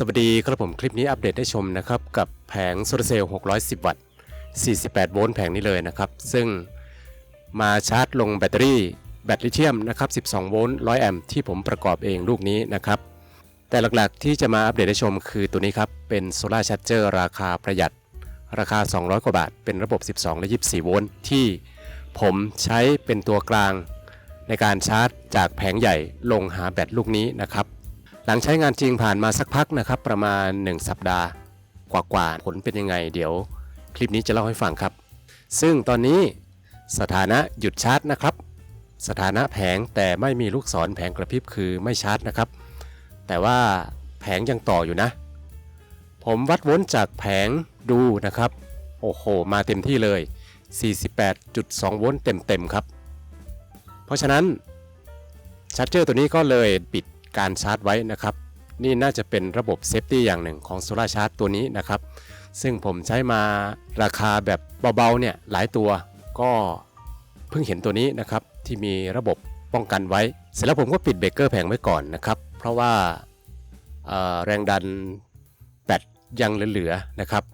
สวัสดีครับผมคลิปนี้อัปเดตให้ชมนะครับกับแผงโซลาร์เซลล์ 610 วัตต์ 48 โวลต์แผงนี้เลยนะครับ ซึ่งมาชาร์จลงแบตเตอรี่แบตลิเธียมนะครับ 12 โวลต์ 100 แอมป์ที่ผมประกอบเองลูกนี้นะครับ แต่หลักๆที่จะมาอัปเดตให้ชมคือตัวนี้ครับ เป็นโซลาร์ชาร์เจอร์ราคาประหยัด ราคา 200 กว่าบาท เป็นระบบ 12 และ 24 โวลต์ที่ผมใช้เป็นตัวกลางในการชาร์จจากแผงใหญ่ลงหาแบตลูกนี้นะครับ หลังใช้งานจริงผ่านมาสักพักนะครับประมาณ 1 สัปดาห์ กว่าๆผลเป็นยังไง เดี๋ยวคลิปนี้จะเล่าให้ฟังครับ ซึ่งตอนนี้สถานะหยุดชาร์จนะครับ สถานะแผงแต่ไม่มีลูกศรแผงกระพริบคือไม่ชาร์จนะครับ แต่ว่าแผงยังต่ออยู่นะ ผมวัดวลต์จากแผงดูนะครับ โอ้โห มาเต็มที่เลย 48.2 โวลต์เต็มๆครับ เพราะฉะนั้นชาร์จเจอร์ตัวนี้ก็เลยปิด การชาร์จไว้นะครับ นี่น่าจะเป็นระบบเซฟตี้อย่างหนึ่งของโซลาชาร์จตัวนี้นะครับ ซึ่งผมใช้มาราคาแบบเบาๆเนี่ยหลายตัวก็เพิ่งเห็นตัวนี้นะครับที่มีระบบป้องกันไว้ เสร็จแล้วผมก็ปิดเบรกเกอร์แผงไว้ก่อนนะครับ เพราะว่าแรงดันแบตยังเหลือๆนะครับ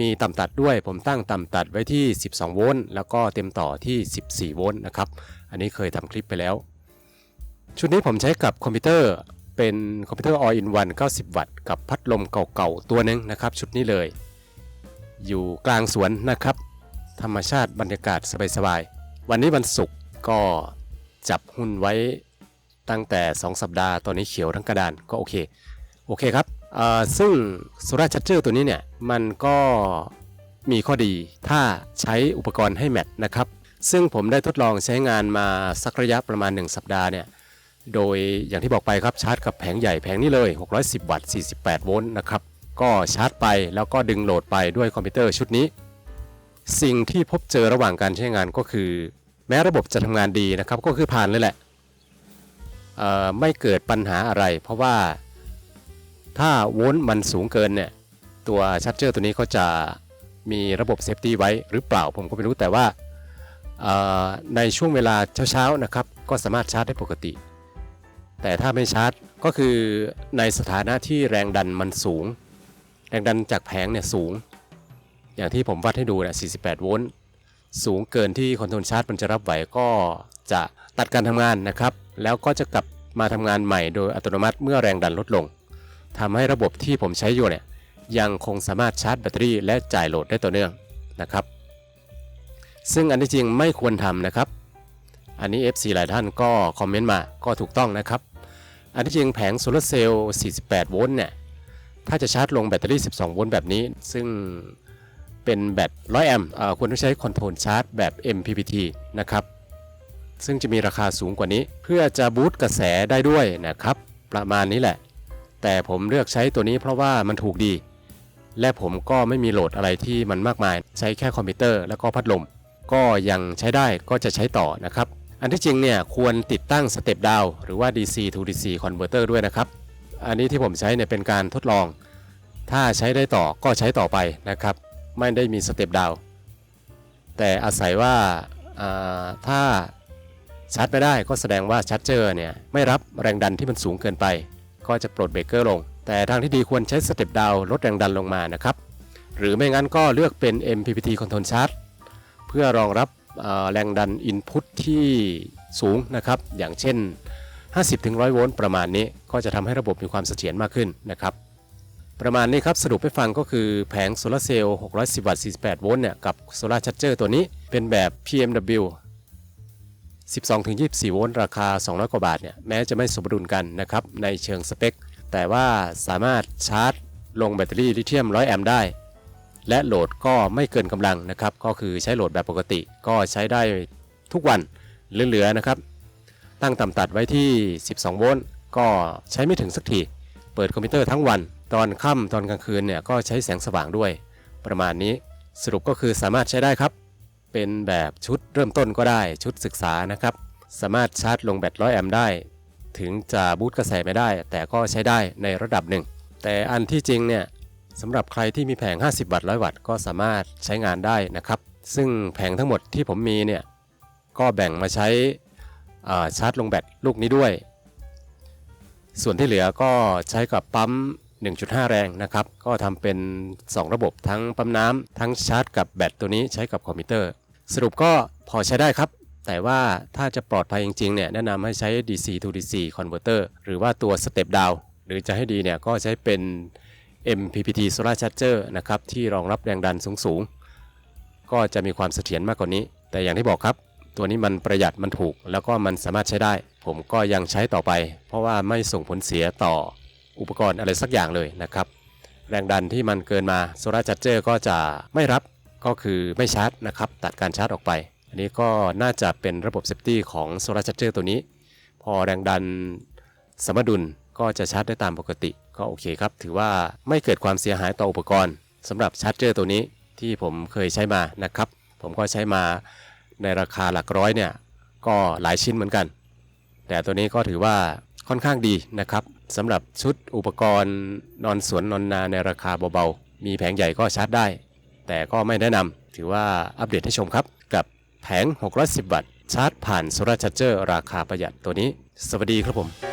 มีต่ำตัดด้วยผมตั้งต่ำตัดไว้ที่ 12 โวลต์แล้วก็เต็มต่อที่ 14 โวลต์นะครับ อันนี้เคยทำคลิปไปแล้ว ชุดนี้ผมใช้กับคอมพิวเตอร์เป็นคอมพิวเตอร์ All in One 90 วัตต์ กับพัดลมเก่าๆ ตัวหนึ่งนะครับ ชุดนี้เลย อยู่กลางสวนนะครับ ธรรมชาติบรรยากาศสบายๆ วันนี้วันศุกร์ก็จับหุ้นไว้ตั้งแต่ 2 สัปดาห์ตอนนี้เขียวทั้งกระดานก็โอเค โอเคครับซึ่งโซลาร์ชั r เจอร์ตัวนี้เนี่ย มันก็มีข้อดีถ้าใช้อุปกรณ์ให้แมทนะครับ ซึ่งผมได้ทดลองใช้งานมาสักระยะประมาณ 1 สัปดาห์เนี่ย โดยอย่างที่บอกไปครับชาร์จกับแผงใหญ่แผงนี้เลย 610 วัตต์ 48 โวลต์นะครับ ก็ชาร์จไปแล้วก็ดึงโหลดไปด้วยคอมพิวเตอร์ชุดนี้ สิ่งที่พบเจอระหว่างการใช้งานก็คือ แม้ระบบจะทำงานดีนะครับ ก็คือผ่านเลยแหละ ไม่เกิดปัญหาอะไร เพราะว่าถ้าโวลต์มันสูงเกินเนี่ย ตัวชาร์จเจอร์ตัวนี้เขาจะมีระบบเซฟตี้ไว้หรือเปล่าผมก็ไม่รู้แต่ว่าในช่วงเวลาเช้าๆนะครับ ก็สามารถชาร์จได้ปกติ แต่ถ้าไม่ชาร์จก็คือในสถานะที่แรงดันมันสูง แรงดันจากแผงเนี่ยสูง อย่างที่ผมวัดให้ดูเนี่ย 48 โวลต์ สูงเกินที่คอนโทรลชาร์จมันจะรับไหวก็จะตัดการทำงานนะครับ แล้วก็จะกลับมาทำงานใหม่โดยอัตโนมัติเมื่อแรงดันลดลงทำให้ระบบที่ผมใช้อยู่เนี่ยยังคงสามารถชาร์จแบตเตอรี่และจ่ายโหลดได้ต่อเนื่องนะครับ ซึ่งอันที่จริงไม่ควรทำนะครับ อันนี้ FC หลายท่านก็คอมเมนต์มาก็ถูกต้องนะครับ อันที่จริงแผงโซลาร์เซลล์ 48 โวลต์เนี่ย ถ้าจะชาร์จลงแบตเตอรี่ 12 โวลต์แบบนี้ ซึ่งเป็นแบต 100 แอมป์ควรต้องใช้คอนโทรลชาร์จแบบ MPPT นะครับ ซึ่งจะมีราคาสูงกว่านี้ เพื่อจะบูตกระแสได้ด้วยนะครับ ประมาณนี้แหละ แต่ผมเลือกใช้ตัวนี้เพราะว่ามันถูกดี และผมก็ไม่มีโหลดอะไรที่มันมากมาย ใช้แค่คอมพิวเตอร์แล้วก็พัดลม ก็ยังใช้ได้ก็จะใช้ต่อนะครับ อันที่จริงเนี่ยควรติดตั้งสเต็ปดาวหรือว่า DC to DC converter ด้วยนะครับ อันนี้ที่ผมใช้เนี่ยเป็นการทดลอง ถ้าใช้ได้ต่อก็ใช้ต่อไปนะครับ ไม่ได้มีสเต็ปดาวแต่อาศัยว่าาถ้าชาร์จไม่ได้ก็แสดงว่าชาร์จเจอร์เนี่ยไม่รับแรงดันที่มันสูงเกินไป ก็จะปลดเบรกเกอร์ลง แต่ทางที่ดีควรใช้สเต็ปดาวลดแรงดันลงมานะครับ หรือไม่งั้นก็เลือกเป็น MPPT Control Charge เพื่อรองรับ แรงดัน Input ที่สูงนะครับ อย่างเช่น 50-100 โวลต์ประมาณนี้ ก็จะทำให้ระบบมีความเสถียรมากขึ้นนะครับ ประมาณนี้ครับ สรุปให้ฟังก็คือแผงโซลาร์เซลล์ 610 วัตต์ 48 โวลต์เนี่ย กับโซลาร์ชาร์จเจอร์ตัวนี้เป็นแบบ PMW 12-24 โวลต์ราคา 200 กว่าบาทเนี่ย แม้จะไม่สมดุลกันนะครับ ในเชิงสเปค แต่ว่าสามารถชาร์จลงแบตเตอรี่ลิเธียม 100 แอมป์ได้ และโหลดก็ไม่เกินกำลังนะครับ ก็คือใช้โหลดแบบปกติ ก็ใช้ได้ทุกวันเหลือๆนะครับ ตั้งต่ำตัดไว้ที่ 12 โวลต์ก็ใช้ไม่ถึงสักทีเปิดคอมพิวเตอร์ทั้งวัน ตอนค่ำตอนกลางคืนเนี่ยก็ใช้แสงสว่างด้วย ประมาณนี้สรุปก็คือสามารถใช้ได้ครับ เป็นแบบชุดเริ่มต้นก็ได้ชุดศึกษานะครับ สามารถชาร์จลงแบต100แอมป์ได้ ถึงจะบูตกระแสไม่ได้ แต่ก็ใช้ได้ในระดับหนึ่ง แต่อันที่จริงเนี่ย สำหรับใครที่มีแผง 50 วัตต์ 100 วัตต์ ก็สามารถใช้งานได้นะครับ ซึ่งแผงทั้งหมดที่ผมมีเนี่ย ก็แบ่งมาใช้ชาร์จลงแบตลูกนี้ด้วย ส่วนที่เหลือก็ใช้กับปั๊ม 1.5 แรงนะครับ ก็ทำเป็น 2 ระบบทั้งปั๊มน้ำทั้งชาร์จกับแบตตัวนี้ใช้กับคอมพิวเตอร์ สรุปก็พอใช้ได้ครับ แต่ว่าถ้าจะปลอดภัยจริงๆเนี่ยแนะนำให้ใช้ DC to DC converter หรือว่าตัว step down หรือจะให้ดีเนี่ยก็ใช้เป็น MPPT solar charger นะครับที่รองรับแรงดันสูงๆก็จะมีความเสถียรมากกว่านี้ แต่อย่างที่บอกครับ ตัวนี้มันประหยัดมันถูก แล้วก็มันสามารถใช้ได้ ผมก็ยังใช้ต่อไป เพราะว่าไม่ส่งผลเสียต่ออุปกรณ์อะไรสักอย่างเลยนะครับ แรงดันที่มันเกินมาโซลาร์ชาร์เจอร์ก็จะไม่รับก็คือไม่ชาร์จนะครับ ตัดการชาร์จออกไป อันนี้ก็น่าจะเป็นระบบเซฟตี้ของโซลาร์ชาร์เจอร์ตัวนี้ พอแรงดันสมดุลก็จะชาร์จได้ตามปกติ ก็โอเคครับ ถือว่าไม่เกิดความเสียหายต่ออุปกรณ์สำหรับชาร์จเจอร์ตัวนี้ที่ผมเคยใช้มานะครับ ผมก็ใช้มาในราคาหลักร้อยเนี่ยก็หลายชิ้นเหมือนกัน แต่ตัวนี้ก็ถือว่าค่อนข้างดีนะครับสำหรับชุดอุปกรณ์นอนสวนนอนนาในราคาเบาๆ มีแผงใหญ่ก็ชาร์จได้ แต่ก็ไม่แนะนำถือว่าอัปเดตให้ชมครับ กับแผง 610 วัตต์ชาร์จผ่านโซลาร์ชาร์เจอร์ราคาประหยัดตัวนี้ สวัสดีครับผม